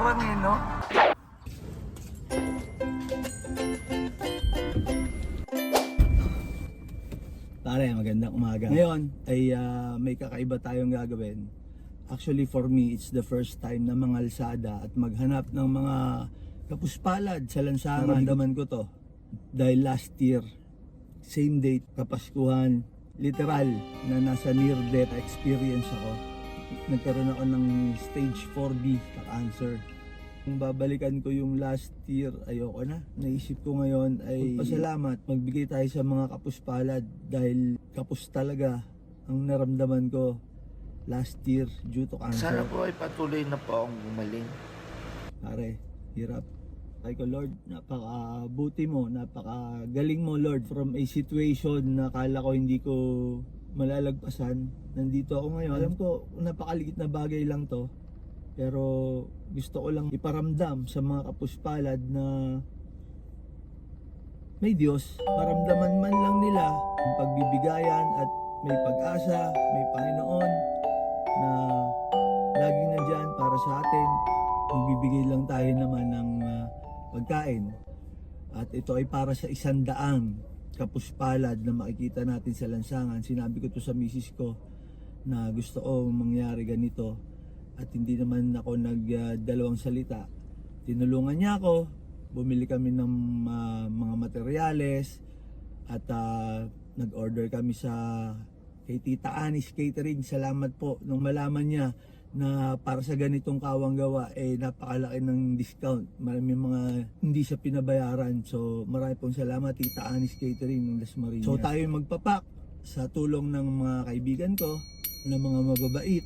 Nangaharang eh, no? Pare, magandang umaga. Ngayon ay ah, may kakaiba tayong gagawin. Actually for me, it's the first time na mangalsada at maghanap ng mga kapuspalad sa lansangan. Naramdaman ko to. Dahil last year, same date, Kapaskuhan, literal na nasa near death experience ako. Nagkaroon ako ng stage 4B na cancer. Kung babalikan ko yung last year, ayoko na. Naisip ko ngayon ay pasalamat, magbigay tayo sa mga kapuspalad dahil kapus talaga ang naramdaman ko last year due to cancer. Sana po ay patuloy na po akong gumaling. Pare, hirap. Ay ko Lord, napaka-buti mo, napaka-galing mo Lord from a situation na kala ko hindi ko malalagpasan. Nandito ako ngayon. Alam ko, napakaliit na bagay lang to. Pero gusto ko lang iparamdam sa mga kapuspalad na may Diyos. Paramdaman man lang nila ang pagbibigayan at may pag-asa, may Panginoon na laging nandyan para sa atin. Magbibigay lang tayo naman ng ah, pagkain. At ito ay para sa isang daang kapuspalad na makikita natin sa lansangan. Sinabi ko to sa misis ko na gusto ko mangyari ganito at hindi naman ako nagdalawang salita. Tinulungan niya ako, bumili kami ng ah, mga materyales at ah, nag-order kami sa kay Tita Anis Catering. Salamat po nung malaman niya na para sa ganitong kawang gawa eh napakalaki ng discount. Marami mga hindi siya pinabayaran. So marami pong salamat Tita Anis Catering ng Las Marinas. So tayo magpapak sa tulong ng mga kaibigan ko na mga mababait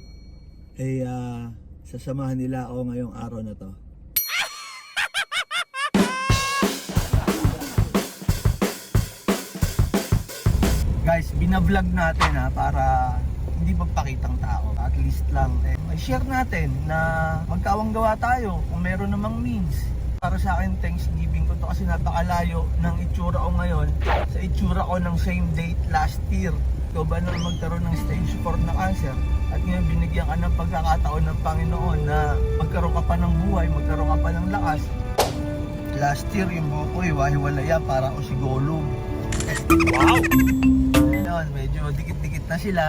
eh ah, sasamahan nila ako ngayong araw na to. Guys, binablog natin ha para hindi magpakitang tao. At least lang, eh, share natin na magkawang gawa tayo kung meron namang means. Para sa akin, Thanksgiving ko to kasi napakalayo ng itsura ko ngayon sa itsura ko ng same date last year. Ikaw ba nang magkaroon ng stage 4 na cancer at ngayon binigyan ka ng pagkakataon ng Panginoon na magkaroon ka pa ng buhay, magkaroon ka pa ng lakas. Last year, yung buhok ko, iwahiwalaya para ako si Gollum. Ngayon, medyo dikit-dikit na sila.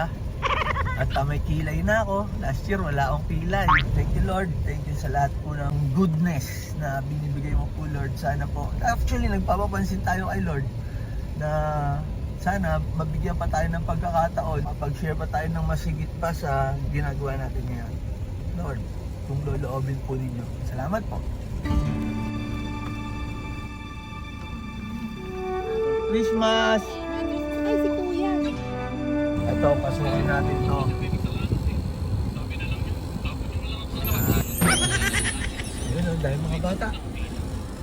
At uh, may kilay na ako. Last year, wala akong kilay. Thank you, Lord. Thank you sa lahat po ng goodness na binibigay mo po, Lord. Sana po. Actually, nagpapapansin tayo kay Lord na sana mabigyan pa tayo ng pagkakataon. Mapag-share pa tayo ng masigit pa sa ginagawa natin ngayon. Lord, kung loloobin po ninyo. Salamat po. Christmas! Ay, si Kuya. Ito, pasukin natin to. Ayun, oh, dahil mga bata.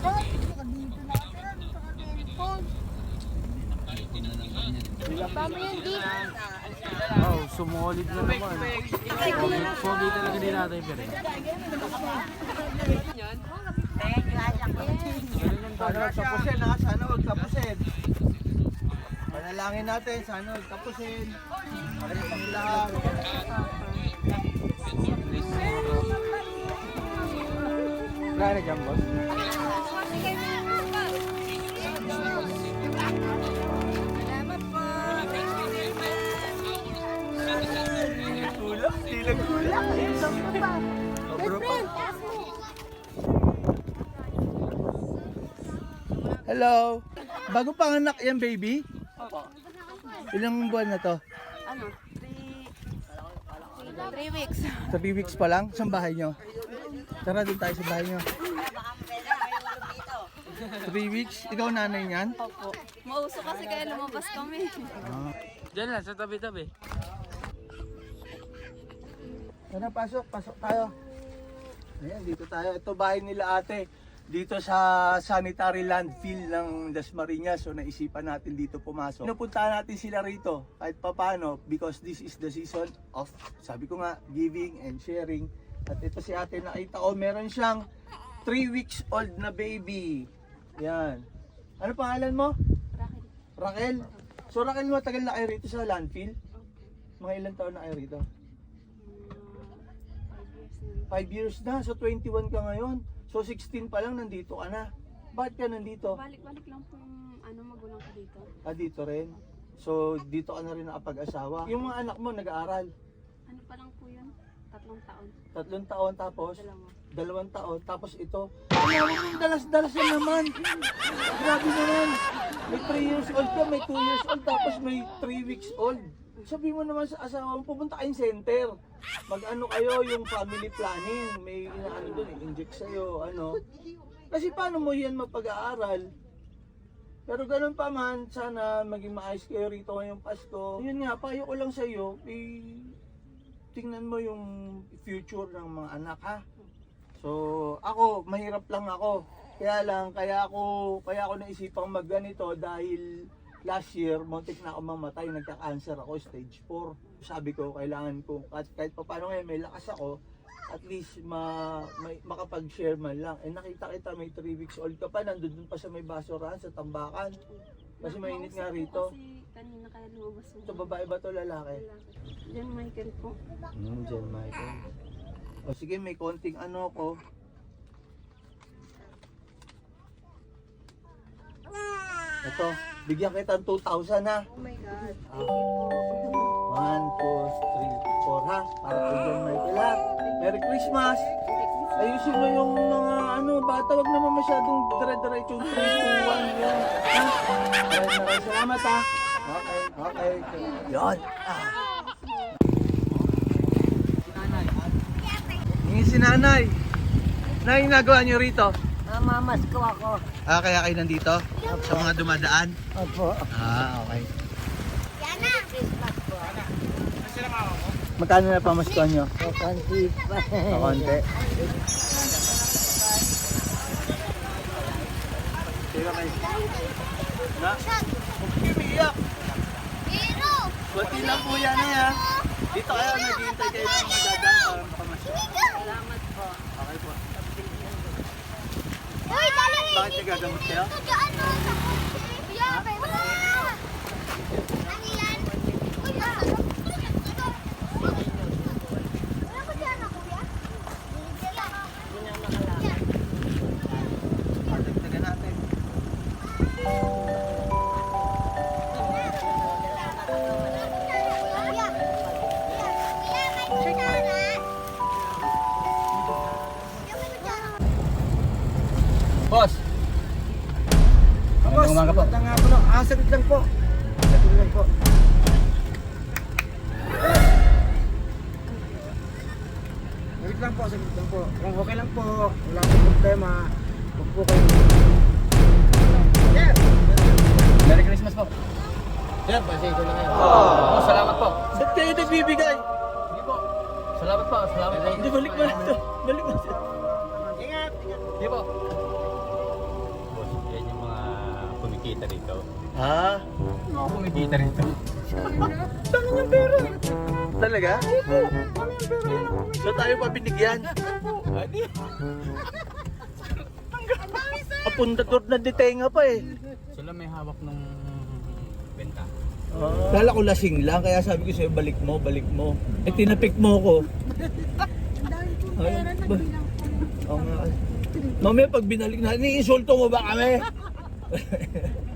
Ay, baka dito na ka na. Dito ka telephone. Tama yan, di. Oh, sumolid na naman. Pogi, talaga din natin pero. Sana magtapusin ha, sana magtapusin. Panalangin natin, sana magtapusin. Pakita kami lahat. Wala na dyan, boss. Kulang. Best friend, taas mo. Hello. Bago panganak yan, baby? Opo. Ilang buwan na to? Ano? Three... Three weeks. 3 weeks pa lang? Saan bahay nyo? Tara, doon tayo sa bahay nyo. 3 weeks? Ikaw nanay niyan? Opo. Mauso kasi kaya lumabas kami. Ah. Diyan lang, sa tabi-tabi. Tara, pasok. Pasok tayo. Ayan, dito tayo. Ito bahay nila ate. Dito sa sanitary landfill ng Dasmariñas. So naisipan natin dito pumasok. Pinupuntahan natin sila rito kahit papano because this is the season of, sabi ko nga, giving and sharing. At ito si ate nakita ko, meron siyang 3 weeks old na baby. Yan. Ano pangalan mo? Raquel. So Raquel, matagal na kayo rito sa landfill? Mga ilang taon na kayo rito? 5 years na, so 21 ka ngayon. So 16 pa lang nandito ka na. Bakit ka nandito? Balik-balik lang po yung ano magulang ko dito. Ah, dito rin. So dito ka na rin nakapag-asawa. Yung mga anak mo nag-aaral. Ano pa lang po yun? Tatlong taon. Tatlong taon tapos Dalawa. dalawang taon tapos ito. Ano yung dalas-dalas na naman? Grabe naman. May 3 years old ka, may 2 years old tapos may 3 weeks old. Sabi mo naman sa asawa mo, pupunta kayong center. Mag-ano kayo, yung family planning. May inaano doon, i-inject sa'yo, ano. Kasi paano mo yan mapag-aaral? Pero ganun pa man, sana maging maayos kayo rito ngayong Pasko. Yun nga, payo ko lang sa'yo, eh, tingnan mo yung future ng mga anak ha. So, ako, mahirap lang ako. Kaya lang, kaya ako, kaya ako naisipang magganito dahil last year, muntik na ako mamatay, nagka-cancer ako, stage 4. Sabi ko, kailangan ko, at kahit pa paano ngayon, may lakas ako, at least ma, may, makapag-share man lang. Eh nakita kita, may 3 weeks old ka pa, nandun dun pa sa may basurahan, sa tambakan. Kasi mainit nga rito. Kasi kanina kaya lumabas mo. Ito babae ba to lalaki? Diyan Michael po. Hmm, Jen Michael. O sige, may konting ano ko. Ito, bigyan kita ng 2,000 ha. Oh my God. Ah. 1, 2, 3, 4 ha. Para kay Jen Michael ha. Merry Christmas! Ayusin mo yung mga ano, bata, wag naman masyadong dire-diretso 3, 2, 1 yan. Ha? Maraming maraming salamat ha. Okay, okay. Yan. Ah. Yung si nanay. Na yung nagawa niyo rito? Namamas ko ako. Ah, kaya kayo nandito? Sa mga dumadaan? Opo. Ah, okay. Christmas po. Magkano na pamaskuhan nyo? Kakanti pa. Kakonti. Sino kayo? Na? Umiiyak. Kunti lang po yan eh ha. Dito kayo, naghihintay kayo ng mga dadaan para. Salamat po. Okay. Uy, dali! Bakit nagagamot kayo? Ito dyan, no? Boss! Boss, umaga po. magandang hapon po. Ah, saglit lang po. Saglit lang po. Saglit lang po, saglit lang po. Kung okay lang po, wala pong problema. Huwag po kayo. Sir! Merry Christmas po. Sir, pasensya na kayo. Oh, salamat po. Ba't kayo nagbibigay? Sige po. Salamat po, salamat po. Hindi, balik mo na ito. Kumikita rito. Ha? Ako kumikita rito. Talaga? So tayo pa binigyan? Apundador na detenga pa eh. Sila may hawak ng benta. Kala ko lasing lang, kaya sabi ko sa'yo, balik mo, balik mo. Eh, tinapik mo ko. Ay, ba? Oo nga. Mamaya pag binalik na, iniinsulto mo ba kami?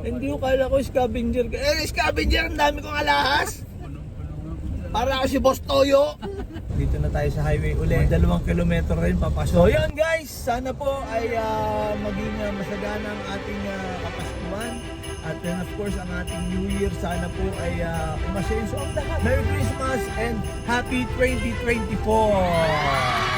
Hindi ko kala ko scavenger. Eh, scavenger, ang dami kong alahas. Para ako si Boss Toyo. Dito na tayo sa highway uli. Dalawang kilometro rin papasok. So yun guys, sana po ay ah, maging uh, masagana ang ating uh, kapaskuhan. At then of course ang ating New Year sana po ay uh, umasenso ang lahat. Merry Christmas and Happy 2024!